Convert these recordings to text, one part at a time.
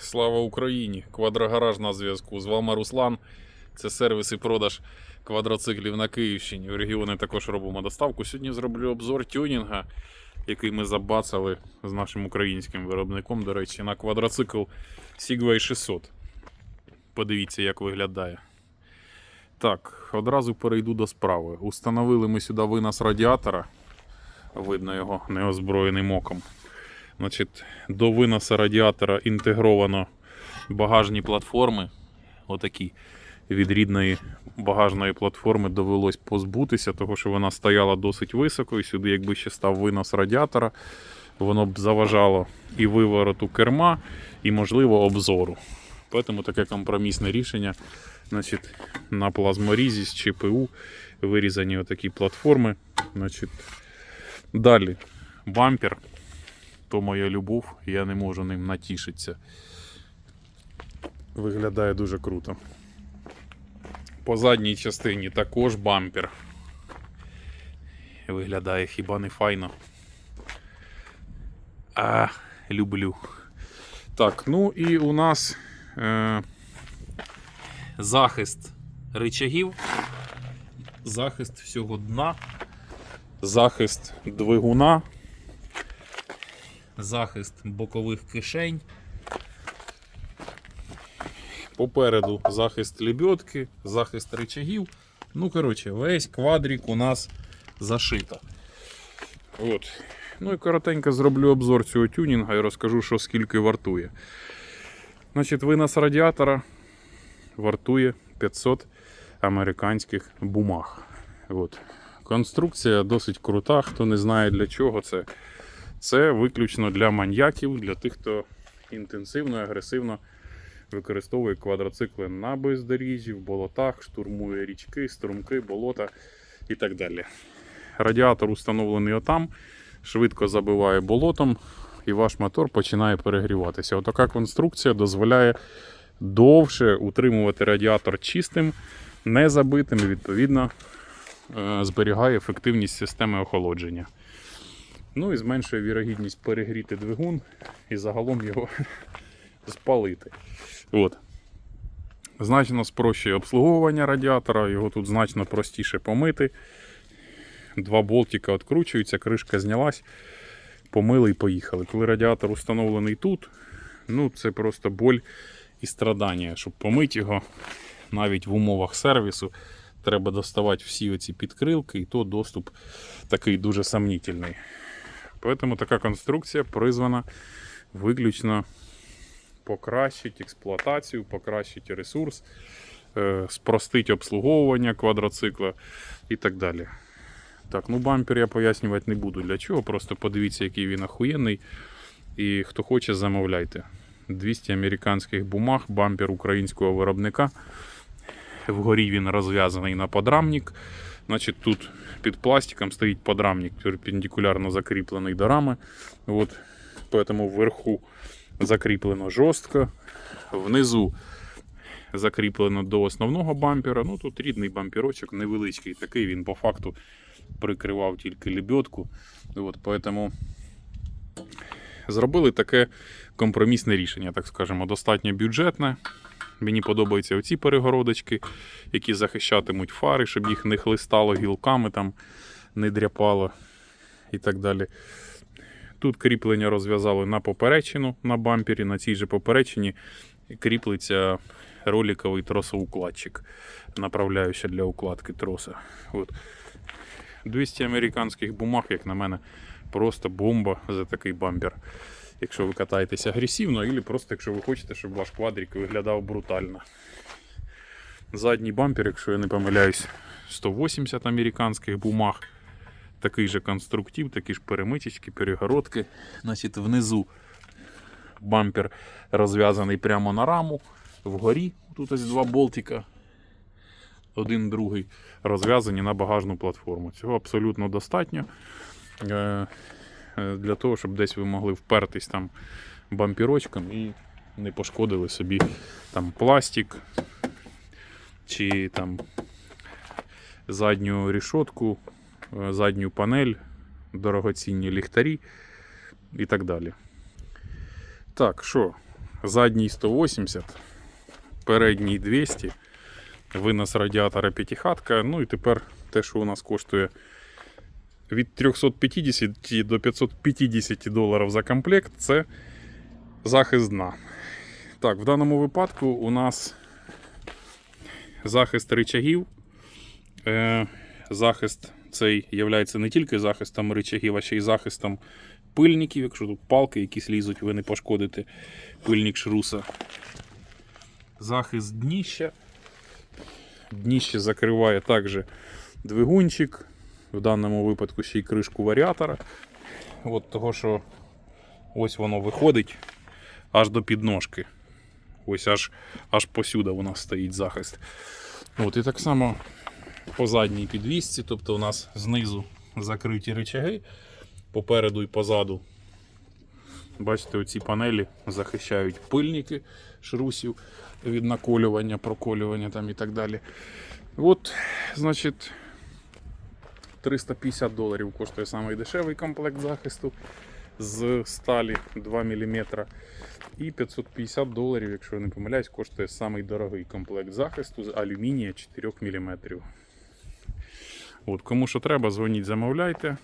Слава Україні! Квадрогараж на зв'язку. З вами Руслан. Це сервіс і продаж квадроциклів на Київщині. В регіони також робимо доставку. Сьогодні зроблю обзор тюнінга, який ми забацали з нашим українським виробником, до речі, на квадроцикл Segway 600. Подивіться, як виглядає. Так, одразу перейду до справи. Установили ми сюди винос радіатора. Видно його неозброєним оком. Значить, до виноса радіатора інтегровано багажні платформи. Отакі. Від рідної багажної платформи довелось позбутися, тому що вона стояла досить високо, і сюди, якби ще став винос радіатора, воно б заважало і вивороту керма, і, можливо, обзору. Тому таке компромісне рішення. Значить, на плазморізі з ЧПУ вирізані отакі платформи. Значить, далі бампер то моя любов, я не можу ним натішитися. Виглядає дуже круто. По задній частині також бампер. Виглядає хіба не файно. А, люблю. Так, ну і у нас е, захист рычагів, захист всього дна, захист двигуна захист бокових кишень. Попереду захист лебедки, захист рычагів. Ну, коротше, весь квадрик у нас зашито. От. Ну і коротенько зроблю обзор цього тюнінга і розкажу, що скільки вартує. Значить, винос радіатора вартує 500 американських бумаг. От. Конструкція досить крута. Хто не знає для чого це. Це виключно для маньяків, для тих, хто інтенсивно і агресивно використовує квадроцикли на бездоріжжі, в болотах, штурмує річки, струмки, болота і так далі. Радіатор установлений отам, швидко забиває болотом, і ваш мотор починає перегріватися. Отака конструкція дозволяє довше утримувати радіатор чистим, не забитим і відповідно е, зберігає ефективність системи охолодження. Ну і зменшує вірогідність перегріти двигун і загалом його спалити. От. Значно спрощує обслуговування радіатора, його тут значно простіше помити. Два болтика відкручуються, кришка знялась, помили і поїхали. Коли радіатор установлений тут, ну це просто боль і страдання. Щоб помити його навіть в умовах сервісу, треба доставати всі оці підкрилки, і то доступ такий дуже сомнительний. Поэтому така конструкція призвана виключно покращити експлуатацію, покращити ресурс, е, спростити обслуговування квадроцикла і так далі. Так, ну бампер я пояснювати не буду для чого. Просто подивіться, який він охуєнний. І хто хоче, замовляйте. 200 американських бумаг, бампер українського виробника. Вгорі він розв'язаний на подрамник. Значить, тут під пластиком стоїть подрамник перпендикулярно закріплений до рами. От, поэтому вверху закріплено жорстко. Внизу закріплено до основного бампера. Ну тут рідний бамперочок, невеличкий такий, він по факту прикривав тільки лебедку. От, поэтому зробили таке компромісне рішення, так скажемо, достатньо бюджетне. Мені подобаються оці перегородочки, які захищатимуть фари, щоб їх не хлистало гілками, там, не дряпало і так далі. Тут кріплення розв'язали на поперечину на бампері, на цій же поперечині кріплеться роликовий тросоукладчик, направляюча для укладки троса. От. 200 американських бумаг, як на мене, просто бомба за такий бампер якщо ви катаєтесь агресивно, або просто якщо ви хочете, щоб ваш квадрик виглядав брутально. Задній бампер, якщо я не помиляюсь, 180 американських бумаг. Такий же конструктив, такі ж перемичечки, перегородки. Значить, внизу бампер розв'язаний прямо на раму. Вгорі тут ось два болтика. Один другий розв'язані на багажну платформу. Цього абсолютно достатньо. Е, для того, щоб десь ви могли впертись там бампірочком і не пошкодили собі там пластик чи там задню рішотку, е, задню панель, дорогоцінні ліхтарі і так далі. Так, що? задній 180, передній 200, винос радіатора п'ятихатка. Ну і тепер те, що у нас коштує від 350 до 550 доларів за комплект, це захист дна. Так, в даному випадку у нас захист рычагів. Е, захист цей є не тільки захистом рычагів, а ще й захистом пильників. Якщо тут палки якісь лізуть, ви не пошкодите пильник шруса. Захист дніща. Дніще закриває також двигунчик. В даному випадку ще й кришку варіатора. От того, що ось воно виходить аж до підножки. Ось аж, аж посюди у нас стоїть захист. От, і так само по задній підвісці, тобто у нас знизу закриті рычаги, попереду і позаду. Бачите, оці панелі захищають пильники шрусів від наколювання, проколювання там і так далі. От, значить, 350 доларів коштує самий дешевий комплект захисту з сталі 2 мм. І 550 доларів, якщо я не помиляюсь, коштує самий дорогий комплект захисту з алюмінія 4 мм. От, кому що треба, дзвоніть, замовляйте.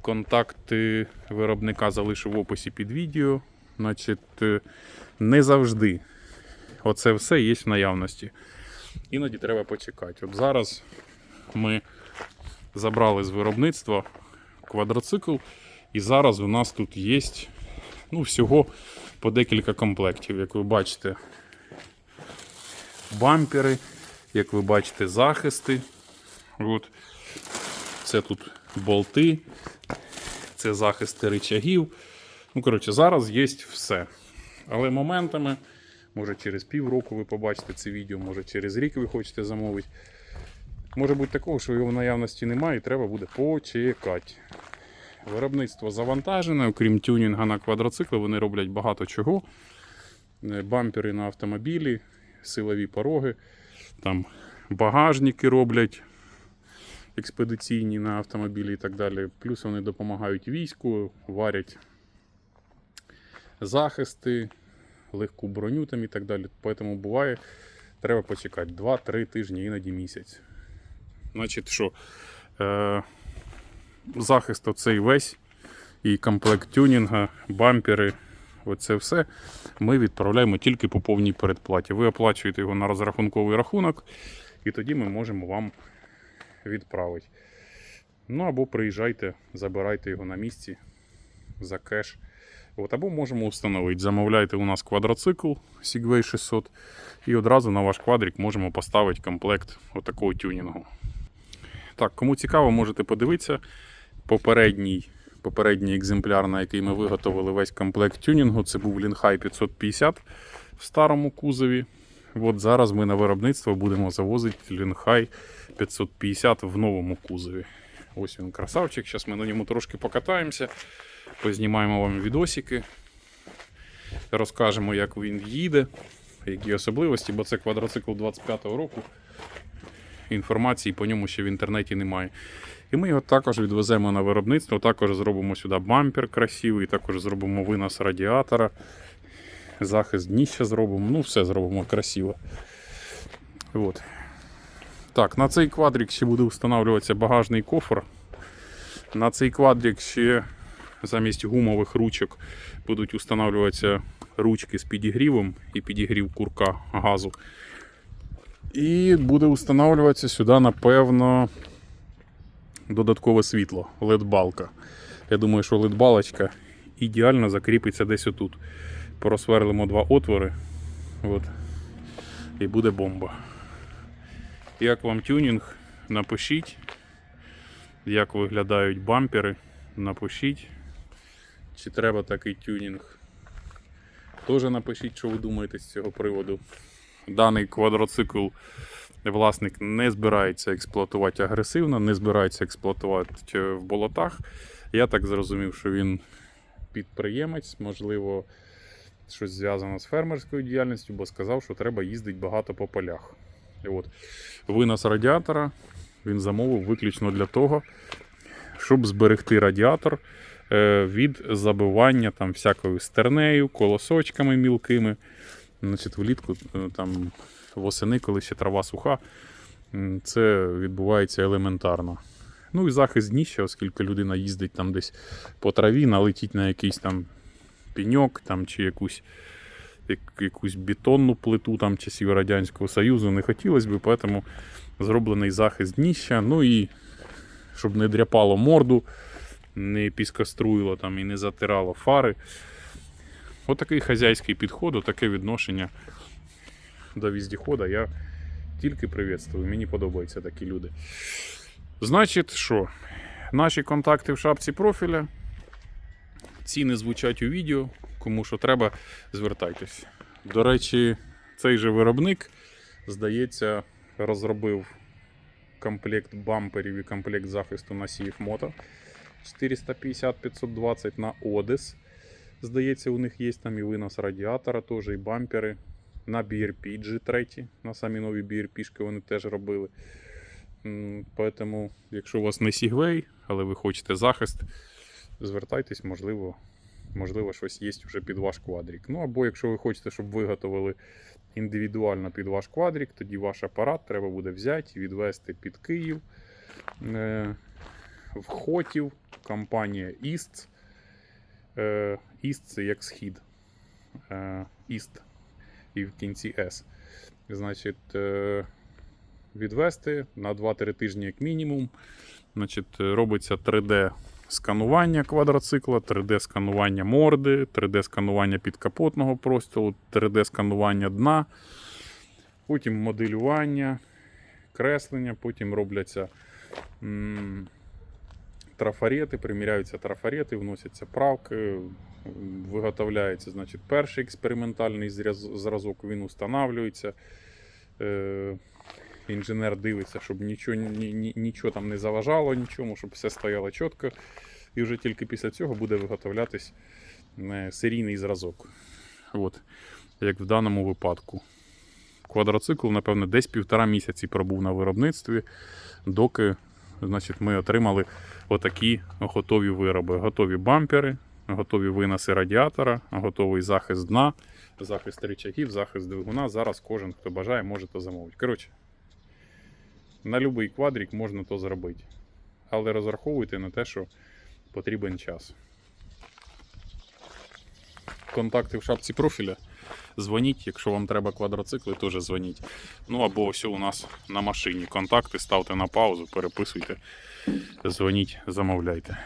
Контакти виробника залишу в описі під відео. Значить, е, не завжди оце все є в наявності. Іноді треба почекати. От зараз ми забрали з виробництва квадроцикл, і зараз у нас тут є ну, всього по декілька комплектів. Як ви бачите, бампери, як ви бачите, захисти. От. Це тут болти, це захисти рычагів. Ну, коротше, зараз є все. Але моментами, може через півроку ви побачите це відео, може через рік ви хочете замовити. Може бути такого, що його в наявності немає і треба буде почекати. Виробництво завантажене, окрім тюнінга на квадроцикли, вони роблять багато чого. Е, Бампери на автомобілі, силові пороги, там багажники роблять експедиційні на автомобілі і так далі. Плюс вони допомагають війську, варять захисти, легку броню там і так далі. Тому буває, треба почекати 2-3 тижні, іноді місяць. Значить, що е, захист оцей весь і комплект тюнінга, бампери, оце все ми відправляємо тільки по повній передплаті. Ви оплачуєте його на розрахунковий рахунок, і тоді ми можемо вам відправити. Ну або приїжджайте, забирайте його на місці за кеш. От, або можемо встановити. Замовляйте у нас квадроцикл Segway 600 і одразу на ваш квадрик можемо поставити комплект отакого тюнінгу. Так, кому цікаво, можете подивитися. Попередній, попередній екземпляр, на який ми виготовили весь комплект тюнінгу, це був Лінхай 550 в старому кузові. От зараз ми на виробництво будемо завозити Лінхай 550 в новому кузові. Ось він красавчик. Зараз ми на ньому трошки покатаємося, познімаємо вам відосики, розкажемо, як він їде, які особливості, бо це квадроцикл 25-го року. Інформації по ньому ще в інтернеті немає. І ми його також відвеземо на виробництво, також зробимо сюди бампер красивий, також зробимо винос радіатора, захист дніща зробимо, ну все зробимо красиво. От. Так, на цей квадрик ще буде встановлюватися багажний кофр. На цей квадрик ще замість гумових ручок будуть встановлюватися ручки з підігрівом і підігрів курка газу. І буде встановлюватися сюди, напевно, додаткове світло, LED-балка. Я думаю, що LED-балочка ідеально закріпиться десь отут. Просверлимо два отвори. От. І буде бомба. Як вам тюнінг? Напишіть. Як виглядають бампери, напишіть. Чи треба такий тюнінг. Теж напишіть, що ви думаєте з цього приводу. Даний квадроцикл власник не збирається експлуатувати агресивно, не збирається експлуатувати в болотах. Я так зрозумів, що він підприємець, можливо, щось зв'язано з фермерською діяльністю, бо сказав, що треба їздити багато по полях. І от. Винос радіатора він замовив виключно для того, щоб зберегти радіатор е, від забивання там всякою стернею, колосочками мілкими. Значить, влітку е, там восени, коли ще трава суха, це відбувається елементарно. Ну і захист дніща, оскільки людина їздить там десь по траві, налетіть на якийсь там пеньок там, чи якусь, як, якусь бетонну плиту там, часів Радянського Союзу не хотілося б, тому зроблений захист дніща. Ну і щоб не дряпало морду, не піскоструїло там і не затирало фари. Отакий хазяйський підход, таке відношення до віздіхода я тільки приветствую. Мені подобаються такі люди. Значить, що? Наші контакти в шапці профіля. Ціни звучать у відео. Кому що треба, звертайтесь. До речі, цей же виробник, здається, розробив комплект бамперів і комплект захисту носіїв мото 450-520 на Одес. Здається, у них є там і винос радіатора, теж і бампери. На BRP G3, на самі нові BRP вони теж робили. Поэтому, якщо у вас не Segway, але ви хочете захист, звертайтесь, можливо, можливо, щось є вже під ваш квадрік. Ну або якщо ви хочете, щоб виготовили індивідуально під ваш квадрік, тоді ваш апарат треба буде взяти відвести під Київ. Е, В Хотів, компанія Іст. Е, Іст це як схід. Е, Іст. І в кінці С. Значить, е, відвести на 2-3 тижні як мінімум. Значить, е, робиться 3D сканування квадроцикла, 3D сканування морди, 3D сканування підкапотного простілу, 3D сканування дна, потім моделювання, креслення, потім робляться м, трафарети, приміряються трафарети, вносяться правки, виготовляється значить, перший експериментальний зразок, він устанавлюється. Інженер дивиться, щоб нічого, ні, ні, нічого там не заважало, нічому, щоб все стояло чітко. І вже тільки після цього буде виготовлятись е, серійний зразок. От, як в даному випадку. Квадроцикл, напевне, десь півтора місяці пробув на виробництві, доки значить, ми отримали отакі готові вироби. Готові бампери, готові виноси радіатора, готовий захист дна, захист рычагів, захист двигуна. Зараз кожен, хто бажає, може то замовити. Коротше, на будь-який квадрик можна то зробити. Але розраховуйте на те, що потрібен час. Контакти в шапці профіля. Дзвоніть, якщо вам треба квадроцикли, теж дзвоніть. Ну або ось у нас на машині. Контакти ставте на паузу, переписуйте, дзвоніть, замовляйте.